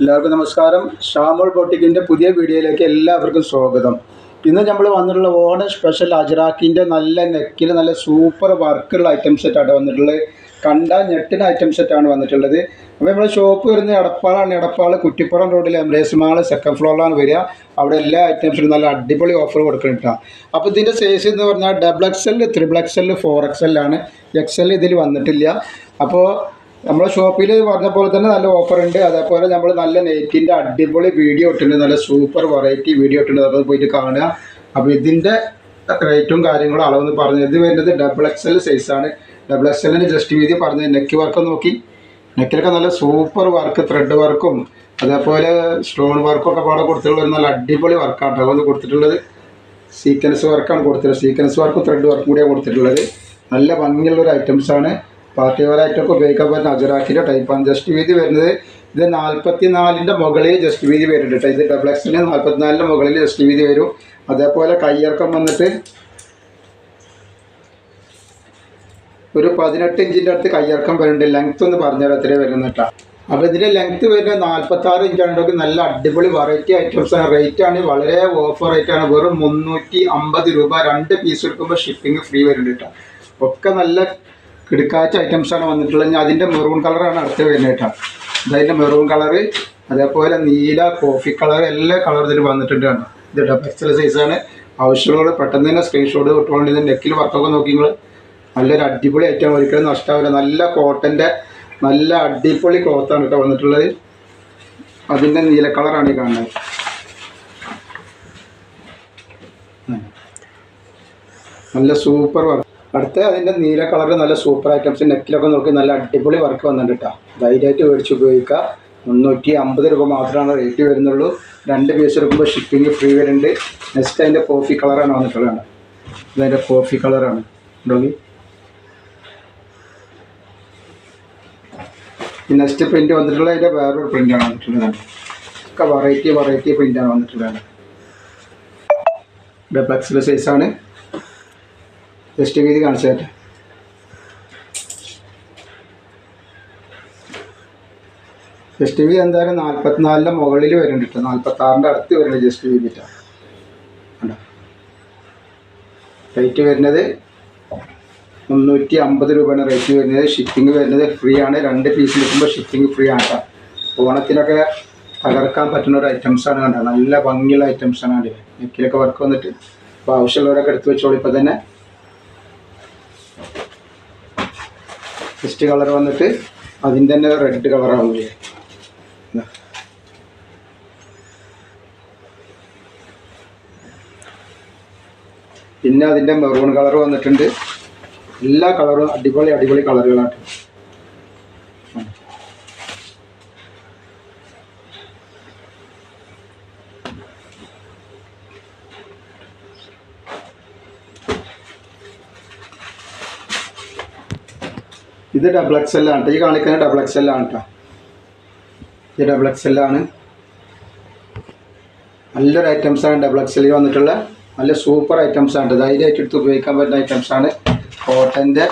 എല്ലാവർക്കും നമസ്കാരം. ഷാമോൾ ബോട്ടിക്കിന്റെ പുതിയ വീഡിയോയിലേക്ക് എല്ലാവർക്കും സ്വാഗതം. ഇന്ന് നമ്മൾ വന്നിട്ടുള്ള ഓണം സ്പെഷ്യൽ അജറാക്കിന്റെ നല്ല നെക്കിൽ നല്ല സൂപ്പർ വർക്കുള്ള ഐറ്റം സെറ്റാണ് വന്നിട്ടുള്ളത്. കണ്ട ഞെട്ടിന് ഐറ്റം സെറ്റാണ് വന്നിട്ടുള്ളത്. അപ്പോൾ നമ്മുടെ ഷോപ്പ് വരുന്നത് എടപ്പാളാണ്. എടപ്പാൾ കുറ്റിപ്പുറം റോഡിൽ എംബ്രേസ് മാൾ സെക്കൻഡ് ഫ്ലോറിലാണ് വരിക. അവിടെ എല്ലാ ഐറ്റംസിനും നല്ല അടിപൊളി ഓഫർ കൊടുക്കുന്നുണ്ടാണ് അപ്പോൾ ഇതിന്റെ സൈസ് എന്ന് പറഞ്ഞാൽ double X L triple X L four X എല്ലാണ് X L ഇതിൽ വന്നിട്ടില്ല. അപ്പോൾ നമ്മുടെ ഷോപ്പിൽ പറഞ്ഞ പോലെ തന്നെ നല്ല ഓഫർ ഉണ്ട്. അതേപോലെ നമ്മൾ നല്ല നെറ്റിന്റെ അടിപൊളി വീഡിയോ ഇട്ടിട്ടുണ്ട്. നല്ല സൂപ്പർ വെറൈറ്റി വീഡിയോ ഇട്ടിട്ടുണ്ട്. അത് പോയിട്ട് കാണുക. അപ്പോൾ ഇതിന്റെ റേറ്റും കാര്യങ്ങളും അളവെന്ന് പറഞ്ഞത് ഇത് വരുന്നത് ഡബിൾ എക്സ് എൽ സൈസാണ് ഡബിൾ എക്സ് എല്ലിന്റെ ജസ്റ്റ് വീതി പറഞ്ഞത് നെക്ക്. വർക്ക് നോക്കി നെക്കിലൊക്കെ നല്ല സൂപ്പർ വർക്ക് ത്രെഡ് വർക്കും അതേപോലെ സ്റ്റോൺ വർക്കും ഒക്കെ പാടെ കൊടുത്തിട്ടുള്ള നല്ല അടിപൊളി വർക്കാണ് അളവെന്ന് കൊടുത്തിട്ടുള്ളത് സീക്വൻസ് വർക്കാണ് കൊടുത്തിട്ടുള്ളത്. സീക്വൻസ് വർക്കും ത്രെഡ് വർക്കും കൂടിയാണ് കൊടുത്തിട്ടുള്ളത്. നല്ല ഭംഗിയുള്ളൊരു ഐറ്റംസാണ് പാർട്ടി വെയർ ആയിട്ടൊക്കെ ഉപയോഗിക്കാൻ പറ്റുന്ന അജറാക്കിന്റെ ടൈപ്പാണ് ജസ്റ്റ് വീതി വരുന്നത് ഇത് നാൽപ്പത്തി നാലിന്റെ മുകളിൽ ജസ്റ്റ് വീതി വരുന്നുണ്ട് കേട്ടോ. ഇത് ഡബിൾ എക്സിന് നാൽപ്പത്തിനാലിന്റെ മുകളിൽ ജസ്റ്റ് വീതി വരും. അതേപോലെ കയ്യിറക്കം വന്നിട്ട് ഒരു പതിനെട്ട് ഇഞ്ചിന്റെ അടുത്ത് കയ്യിറക്കം വരുന്നുണ്ട്. ലെങ്ത് ഒന്ന് പറഞ്ഞാൽ എത്രയാണ് വരുന്നത് കേട്ടോ. അപ്പോൾ ഇതിന്റെ ലെങ്ത് വരുന്നത് നാൽപ്പത്തി ആറ് ഇഞ്ചാണെങ്കിൽ നല്ല അടിപൊളി വെറൈറ്റി ഐറ്റംസ് ആണ്. റേറ്റ് ആണ്. വളരെ ഓഫർ റേറ്റ് ആണ്. വെറും മുന്നൂറ്റി അമ്പത് രൂപ രണ്ട് പീസ് എടുക്കുമ്പോൾ ഷിപ്പിംഗ് ഫ്രീ വരുന്നുണ്ട് കേട്ടോ. ഒക്കെ നല്ല കിടക്കാച്ച ഐറ്റംസ് ആണ് വന്നിട്ടുള്ളത്. ഞാൻ അതിന്റെ മെറൂൺ കളറാണ് അടുത്ത് വരുന്നത് കേട്ടോ. മെറൂൺ കളറ് അതേപോലെ നീല കോഫി കളർ എല്ലാ കളർ ഇതിൽ വന്നിട്ടുണ്ട് ഇത് ഡബിൾ എക്സൽ സൈസാണ് ആവശ്യമുള്ള പെട്ടെന്ന് തന്നെ സ്ക്രീൻഷോട്ട് കിട്ടുകൊണ്ട് ഇത് നെക്കിൽ വർക്കൊക്കെ നോക്കി നിങ്ങൾ നല്ലൊരു അടിപൊളി ഐറ്റം ഒരിക്കലും നഷ്ടമാവില്ല നല്ല കോട്ടന്റെ നല്ല അടിപൊളി ക്ലോത്താണ് കേട്ടോ വന്നിട്ടുള്ളത്. അതിന്റെ നീല കളറാണ് ഈ കാണുന്നത്. നല്ല സൂപ്പർ വർക്ക് അടുത്ത അതിന്റെ നീല കളർ നല്ല സൂപ്പർ ഐറ്റംസ് നെക്കിലൊക്കെ നോക്കി നല്ല അടിപൊളി വർക്ക് വന്നിട്ടുണ്ട് കേട്ടോ ധൈര്യമായിട്ട് മേടിച്ച് ഉപയോഗിക്കുക. മുന്നൂറ്റി അമ്പത് രൂപ മാത്രമാണ് റേറ്റ് വരുന്നുള്ളൂ. രണ്ട് പീസ് എടുക്കുമ്പോൾ ഷിപ്പിംഗ് ഫ്രീ വരുന്നുണ്ട്. നെക്സ്റ്റ് അതിന്റെ കോഫി കളറാണ് വന്നിട്ടുള്ളത്. ഇതതിന്റെ കോഫി കളറാണ് ഉണ്ടോങ്കിൽ നെക്സ്റ്റ് പ്രിന്റ് വന്നിട്ടുള്ള അതിന്റെ വേറൊരു പ്രിന്റാണ് വന്നിട്ടുള്ളതാണ് ഒക്കെ വെറൈറ്റി വെറൈറ്റി പ്രിന്റാണ് വന്നിട്ടുള്ളത്. സൈസ് സൈസാണ് ജസ്റ്റ് വീതി കാണിച്ചു തരട്ടെ. ജസ്റ്റ് വീതി എന്തായാലും നാൽപ്പത്തിനാലിന്റെ മുകളിൽ വരുന്നുണ്ട് കേട്ടോ നാൽപ്പത്താറിന്റെ അടുത്ത് വരുന്നുണ്ട് ജസ്റ്റ് വീതിട്ടാണ് കണ്ടോ? റേറ്റ് വരുന്നത് മുന്നൂറ്റി അമ്പത് രൂപയാണ് റേറ്റ് വരുന്നത്. ഷിപ്പിംഗ് വരുന്നത് ഫ്രീ ആണ്. രണ്ട് പീസ് എടുക്കുമ്പോൾ ഷിപ്പിംഗ് ഫ്രീ ആണ് കേട്ടോ ഓണത്തിനൊക്കെ തകർക്കാൻ പറ്റുന്ന ഒരു ഐറ്റംസ് ആണ് കണ്ടോ? നല്ല ഭംഗിയുള്ള ഐറ്റംസ് ആണ് കണ്ടില്ലേ? നെക്കിലൊക്കെ വർക്ക് വന്നിട്ട്. അപ്പോൾ ആവശ്യമുള്ളവരൊക്കെ എടുത്ത് വെച്ചോളൂ. ഇപ്പോൾ തന്നെ ഫസ്റ്റ് കളർ വന്നിട്ട് അതിന്റെ തന്നെ റെഡ് കളറാവില്ലേ പിന്നെ അതിന്റെ മെറൂൺ കളർ വന്നിട്ടുണ്ട്. എല്ലാ കളറും അടിപൊളി അടിപൊളി കളറുകളാണ് ഇത് ഡബിൾ എക്സ് എൽ ആണ് ഈ കാണിക്കുന്ന ഡബിൾ എക്സ് എൽ ആണ് കേട്ടോ ഇത് ഡബിൾ എക്സ് എൽ ആണ്. നല്ലൊരു ഐറ്റംസ് ആണ് ഡബിൾ എക്സ് എല്ലിൽ വന്നിട്ടുള്ള. നല്ല സൂപ്പർ ഐറ്റംസ് ആണ് ധൈര്യമായിട്ട് എടുത്ത് ഉപയോഗിക്കാൻ പറ്റുന്ന ഐറ്റംസ് ആണ്. കോട്ടന്റെ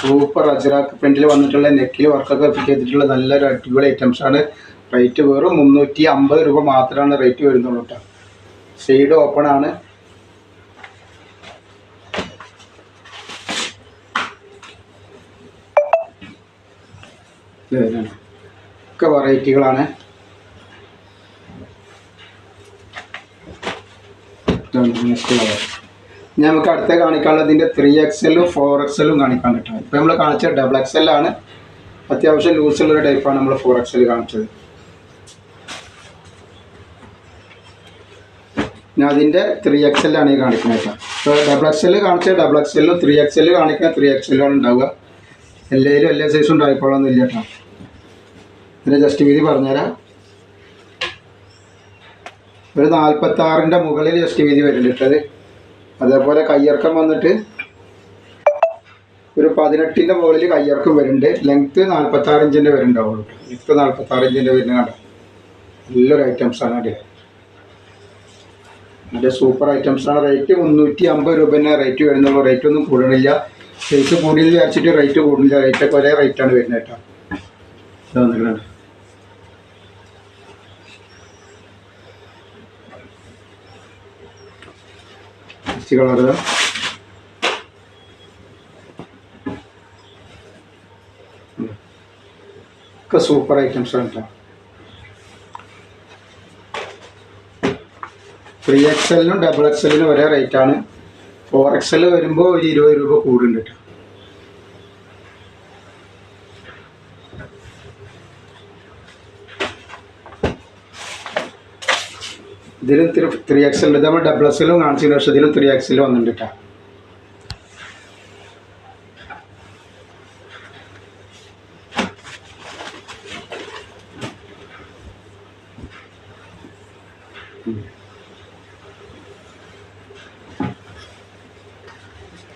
സൂപ്പർ അജറാക്ക് പ്രിന്റിൽ വന്നിട്ടുള്ള നെക്കിൽ വർക്കൊക്കെ ചെയ്തിട്ടുള്ള നല്ലൊരു അടിപൊളി ഐറ്റംസ് ആണ്. റേറ്റ് വെറും മുന്നൂറ്റി അമ്പത് രൂപ മാത്രമാണ് റേറ്റ് വരുന്നുള്ളൂ കേട്ടോ സൈഡ് ഓപ്പൺ ആണ്. ഒക്കെ വെറൈറ്റികളാണ്. നമുക്ക് അടുത്ത കാണിക്കാനുള്ളതിന്റെ ത്രീ എക്സലും ഫോർ എക്സലും കാണിക്കാൻ പറ്റും. ഇപ്പം നമ്മൾ കാണിച്ച ഡബിൾ എക്സൽ ആണ്. അത്യാവശ്യം ലൂസുള്ളൊരു ടൈപ്പാണ് നമ്മൾ ഫോർ എക്സൽ കാണിച്ചത്. ഞാൻ അതിന്റെ ത്രീ എക്സലാണ് ഈ കാണിക്കുന്നത് ഇപ്പോൾ ഡബിൾ എക്സൽ കാണിച്ച ഡബിൾ എക്സലും ത്രീ എക്സൽ കാണിക്കുന്ന ത്രീ എക്സലാണ് ഉണ്ടാവുക. എല്ലാവരും എല്ലാ സൈസും ഉണ്ടായിക്കോളൊന്നും ഇല്ല കേട്ടോ ഇതിന്റെ ജസ്റ്റ് വീതി പറഞ്ഞുതരാം. ഒരു നാൽപ്പത്താറിന്റെ മുകളിൽ ജസ്റ്റ് വീതി വരുന്നുണ്ട് അതേപോലെ കയ്യിറക്കം വന്നിട്ട് ഒരു പതിനെട്ടിന്റെ മുകളിൽ കയ്യിറക്കം വരുന്നുണ്ട്. ലെങ്ത്ത് നാൽപ്പത്താറ് ഇഞ്ചിന്റെ വരുന്നുണ്ടാവുള്ളൂ. ലെങ്ത്ത് നാൽപ്പത്താറ് ഇഞ്ചിന്റെ വരുന്ന കണ്ട? നല്ലൊരു ഐറ്റംസാണ് അല്ലേ നല്ല സൂപ്പർ ഐറ്റംസാണ് റേറ്റ് മുന്നൂറ്റി അമ്പത് രൂപ തന്നെ റേറ്റ് വരുന്നുള്ളൂ. റേറ്റ് ഒന്നും കൂടണില്ല സൈസ് കൂടിയിൽ വിചാരിച്ചിട്ട് റേറ്റ് കൂടില്ല റേറ്റൊക്കെ ഒരേ റേറ്റാണ് വരുന്നത് കേട്ടോ. തന്നിട്ടുണ്ട് ഒക്കെ സൂപ്പർ ഐറ്റംസ് ആണ് ത്രീ എക്സ് എല്ലിനും ഡബിൾ എക്സ് എല്ലിനും ഒരേ റേറ്റാണ് ഫോർ എക്സൽ വരുമ്പോൾ ഒരു ഇരുപത് രൂപ കൂടുന്നുണ്ട് കേട്ടോ. ഇതിലും ത്രീ എക്സൽ നമ്മൾ ഡബിൾ എക്സലും കാണിച്ചതിന് പക്ഷേ ഇതിലും ത്രീ എക്സൽ വന്നിട്ടുണ്ട് കേട്ടോ.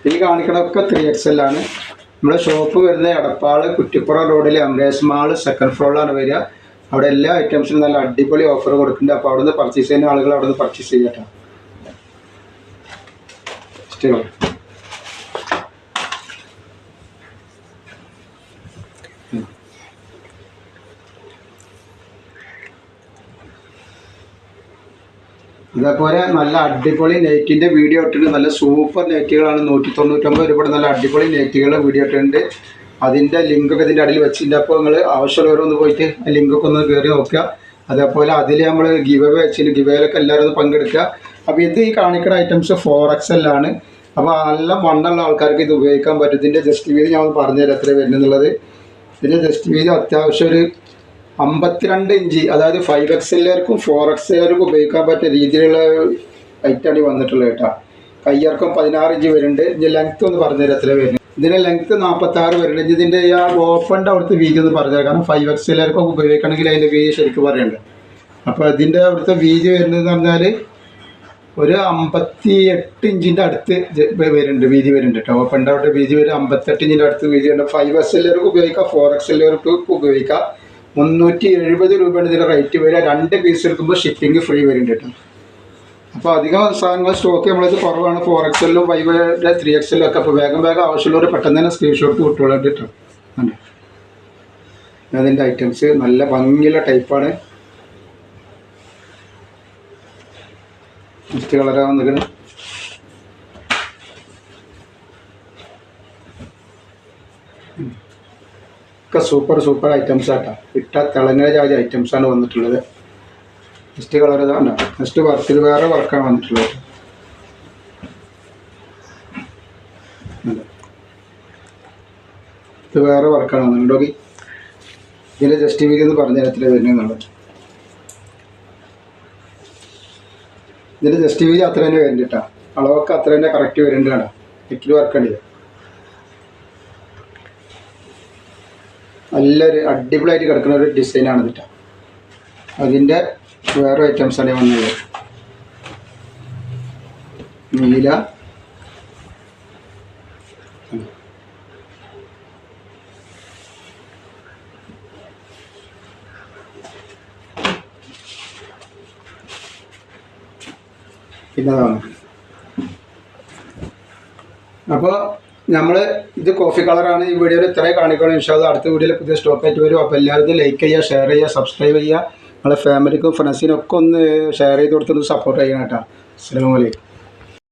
ഇതിൽ കാണിക്കണതൊക്കെ ത്രീ എക്സ് എൽ ആണ്. നമ്മുടെ ഷോപ്പ് വരുന്നത് എടപ്പാൾ കുറ്റിപ്പുറം റോഡിൽ എംറേസ് മാൾ സെക്കൻഡ് ഫ്ലോറിലാണ് വരിക. അവിടെ എല്ലാ ഐറ്റംസിനും നല്ല അടിപൊളി ഓഫർ കൊടുക്കുന്നുണ്ട്. അപ്പോൾ അവിടുന്ന് പർച്ചേസ് ചെയ്യുന്ന ആളുകൾ അവിടുന്ന് പർച്ചേസ് ചെയ്യട്ടോ. ഇഷ്ടമാണ് ഇതേപോലെ നല്ല അടിപൊളി നെറ്റിന്റെ വീഡിയോ ഇട്ടിട്ടുണ്ട്. നല്ല സൂപ്പർ നെറ്റുകളാണ്. നൂറ്റി തൊണ്ണൂറ്റൊമ്പത് രൂപയുടെ നല്ല അടിപൊളി നെറ്റുകൾ വീഡിയോ ഇട്ടിട്ടുണ്ട്. അതിന്റെ ലിങ്കൊക്കെ ഇതിന്റെ അടിയിൽ വെച്ചിട്ടുണ്ട്. അപ്പോൾ നിങ്ങൾ ആവശ്യമുള്ളവരെ ഒന്ന് പോയിട്ട് ആ ലിങ്കൊക്കെ ഒന്ന് കയറി നോക്കുക. അതേപോലെ അതിൽ നമ്മൾ ഗിവ് അവേ വെച്ചിട്ട് ഗിവേയിലൊക്കെ എല്ലാവരും ഒന്ന് പങ്കെടുക്കുക. അപ്പോൾ ഇത് ഈ കാണിക്കുന്ന ഐറ്റംസ് ഫോർ എക്സലാണ് അപ്പോൾ നല്ല മണ്ണുള്ള ആൾക്കാർക്ക് ഇത് ഉപയോഗിക്കാൻ പറ്റും. ഇതിന്റെ ജസ്റ്റ് വീതി ഞാൻ പറഞ്ഞു പറഞ്ഞുതരാം എത്ര വരുന്നുള്ളത് ഇതിന്റെ ജസ്റ്റ് വീതി അത്യാവശ്യം ഒരു അമ്പത്തിരണ്ട് ഇഞ്ച്. അതായത് ഫൈവ് എക്സലുകാർക്കും ഫോർ എക്സലുകാർക്കും ഉപയോഗിക്കാൻ പറ്റിയ രീതിയിലുള്ള ഐറ്റാണ് ഈ വന്നിട്ടുള്ളത് കേട്ടോ. കയ്യിറക്കം പതിനാറ് ഇഞ്ച് വരുന്നുണ്ട്. ഇതിന്റെ ലെങ്ത് ഒന്ന് പറഞ്ഞുതരാം എത്ര വരുന്നത് ഇതിന്റെ ലെങ്ത് നാൽപ്പത്തി ആറ് വരുന്നുണ്ട് ഇതിന്റെ ആ ഓപ്പണിന്റെ അവിടുത്തെ വീതി ഒന്ന് പറഞ്ഞുതരാം. കാരണം ഫൈവ് എക്സലുകാർക്കൊക്കെ ഉപയോഗിക്കണമെങ്കിൽ അതിന്റെ വീതി ശരിക്കും പറയുന്നുണ്ട് അപ്പോൾ ഇതിന്റെ അവിടുത്തെ വീതി വരുന്നതെന്ന് പറഞ്ഞാൽ ഒരു അമ്പത്തി എട്ട് ഇഞ്ചിന്റെ അടുത്ത് വരുന്നുണ്ട്. വീതി വരുന്നുണ്ട് കേട്ടോ. ഓപ്പണിന്റെ അവിടെ വീതി വരും അമ്പത്തെട്ട് ഇഞ്ചിന്റെ അടുത്ത് വീതി വരുന്നുണ്ട് ഫൈവ് എക്സ് എല്ലാവർക്കും ഉപയോഗിക്കാം. ഫോർ എക്സ് എല്ലാവർക്കും ഉപയോഗിക്കാം. മുന്നൂറ്റി എഴുപത് രൂപയാണ് ഇതിന്റെ റേറ്റ് വരിക. രണ്ട് പീസ് എടുക്കുമ്പോൾ ഷിപ്പിംഗ് ഫ്രീ വരുന്നുണ്ട് കേട്ടോ. അപ്പോൾ അധികം സാധനങ്ങൾ സ്റ്റോക്ക് നമ്മളത് കുറവാണ്. ഫോർ എക്സലിലും ഫൈവ് ത്രീ എക്സലിലും ഒക്കെ. അപ്പോൾ വേഗം വേഗം ആവശ്യമുള്ളവർ പെട്ടെന്ന് തന്നെ സ്ക്രീൻഷോട്ട് വിട്ടോളാം കേട്ടോ. അതിന്റെ ഐറ്റംസ് നല്ല ഭംഗിയുള്ള ടൈപ്പാണ് കളറാവാൻ നിൽക്കുന്നത് ഒക്കെ സൂപ്പർ സൂപ്പർ ഐറ്റംസ് ആട്ടോ. ഇട്ട തിളങ്ങര ജാതി ആണ് വന്നിട്ടുള്ളത്. നെക്സ്റ്റ് കളർ ഇതാണ് നെക്സ്റ്റ് വർക്കിൽ വേറെ വർക്കാണ് വന്നിട്ടുള്ളത്. ഇത് വേറെ വർക്കാണ് വന്നിട്ടുണ്ടോ ഇതിന്റെ വീതി എന്ന് പറഞ്ഞ തരത്തിൽ വരുന്നുള്ളത് ഇതിന്റെ വീതി അത്ര തന്നെ വരുന്നുണ്ട് കേട്ടോ അളവൊക്കെ അത്ര തന്നെ കറക്റ്റ് വരുന്നുണ്ട് കേട്ടോ നെക്കിൽ വർക്കുണ്ട് നല്ലൊരു അടിപൊളിയായിട്ട് കിടക്കുന്ന ഒരു ഡിസൈനാണ് ഇതിട്ട. അതിന്റെ വേറെ ഐറ്റംസ് ആണ് വന്നത്. നീല. പിന്നതാണ് അപ്പോൾ നമ്മൾ ഇത് കോഫി കളറാണ് ഈ വീഡിയോയിൽ ഇത്രയും കാണിക്കണം ഇൻഷാല്ല അടുത്ത വീഡിയോയിൽ പുതിയ സ്റ്റോക്ക് ആയിട്ട് വരും. അപ്പോൾ എല്ലാവരും ലൈക്ക് ചെയ്യുക ഷെയർ ചെയ്യുക സബ്സ്ക്രൈബ് ചെയ്യുക. നിങ്ങളെ ഫാമിലിക്കും ഫ്രണ്ട്സിനൊക്കെ ഒന്ന് ഷെയർ ചെയ്ത് കൊടുത്തൊന്ന് സപ്പോർട്ട് ചെയ്യണം കേട്ടോ. അസ്സാം വലൈക്കും